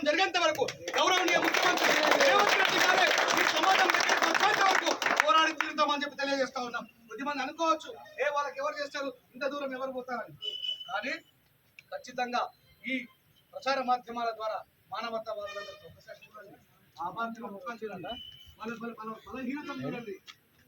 సమాధానం జరిగేంత వరకు గౌరవనీయ ముఖ్యమంత్రి రేవంత్ రెడ్డి గారే ఈ సమాజం దగ్గరికి వరకు పోరాడి తీరుతామని చెప్పి తెలియజేస్తా ఉన్నాం. కొద్దిమంది అనుకోవచ్చు ఏ వాళ్ళకి ఎవరు చేస్తారు ఇంత దూరం ఎవరు పోతారని. కానీ ఖచ్చితంగా ఈ ప్రచార మాధ్యమాల ద్వారా మానవతావాదులందరికీ ఒకసారి చూడండి. ఆ బాధ్యత ముఖం చూడండి. వాళ్ళ వాళ్ళ బలహీనత చూడండి.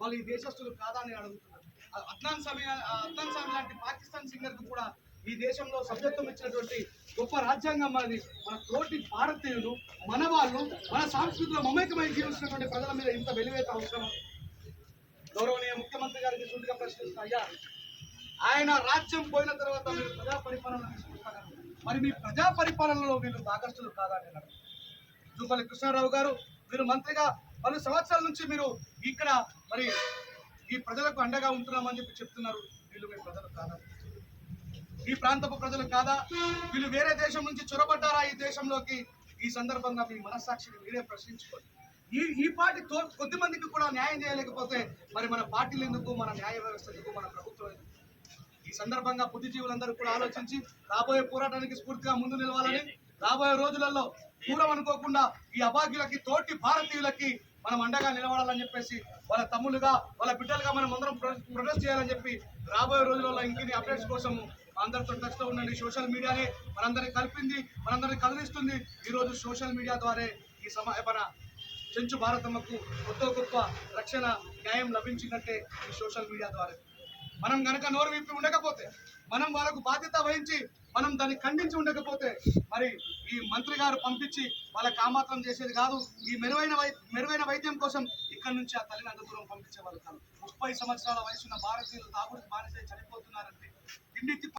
వాళ్ళు ఈ దేశస్తులు కాదా అని అడుగుతున్నారు. అద్నాన్ సమయ అద్నాన్ స్వామి లాంటి పాకిస్తాన్ సింగర్కు కూడా ఈ దేశంలో సభ్యత్వం ఇచ్చినటువంటి గొప్ప రాజ్యాంగం మనది మన తోటి భారతీయులు మన వాళ్ళు మన సంస్కృతిలో మమేకమై జీవిస్తున్నటువంటి ప్రజల మీద ఇంత వెలివేత అవసరం. గౌరవనీయ ముఖ్యమంత్రి గారికి సూటిగా ప్రశ్నిస్తున్నా అయ్యా ఆయన రాజ్యం పోయిన తర్వాత మీరు ప్రజా పరిపాలన మరి మీ ప్రజా పరిపాలనలో వీళ్ళు భాగస్తులు కాదా అని జూపల్లి కృష్ణారావు గారు మీరు మంత్రిగా పలు సంవత్సరాల నుంచి మీరు ఇక్కడ మరి ఈ ప్రజలకు అండగా ఉంటున్నామని చెప్పి చెప్తున్నారు. వీళ్ళు మీ ప్రజలు కాదా? ఈ ప్రాంతపు ప్రజలు కాదా? వీళ్ళు వేరే దేశం నుంచి చొరబడ్డారా ఈ దేశంలోకి? ఈ సందర్భంగా మీ మనస్సాక్షిని మీరే ప్రశ్నించుకోండి. ఈ ఈ పార్టీ తో కొద్ది మందికి కూడా న్యాయం చేయలేకపోతే మరి మన పార్టీలు ఎందుకు? మన న్యాయ వ్యవస్థ ఎందుకు? మన ప్రభుత్వం ఎందుకు? ఈ సందర్భంగా బుద్ధిజీవులందరూ కూడా ఆలోచించి రాబోయే పోరాటానికి స్ఫూర్తిగా ముందు నిలవాలని రాబోయే రోజులలో దూరం అనుకోకుండా ఈ అభాగ్యులకి తోటి భారతీయులకి మనం అండగా నిలబడాలని చెప్పేసి వాళ్ళ తమ్ములుగా వాళ్ళ బిడ్డలుగా మనం అందరం ప్రొటెస్ట్ చేయాలని చెప్పి రాబోయే రోజులలో ఇంకిన్ని అప్డేట్స్ కోసం అందరితో టచ్లో ఉండండి. సోషల్ మీడియానే మనందరినీ కలిపింది మనందరినీ కదిలిస్తుంది. ఈరోజు సోషల్ మీడియా ద్వారా ఈ సమా మన చెంచు భారతమ్మకు కొత్త గొప్ప రక్షణ న్యాయం లభించిందంటే ఈ సోషల్ మీడియా ద్వారా. మనం గనక నోరు విప్పి ఉండకపోతే మనం వాళ్ళకు బాధ్యత వహించి మనం దాన్ని ఖండించి ఉండకపోతే మరి ఈ మంత్రి గారు పంపించి వాళ్ళకి కామాత్రం చేసేది కాదు. ఈ మెరుగైన వై మెరుగైన వైద్యం కోసం ఇక్కడ నుంచి ఆ తల్లిని అంత దూరం పంపించే వాళ్ళు కాదు. ముప్పై సంవత్సరాల వయసున్న భారతీయులు తాగుడికి బానిసై చనిపోతున్నారంటే తిండి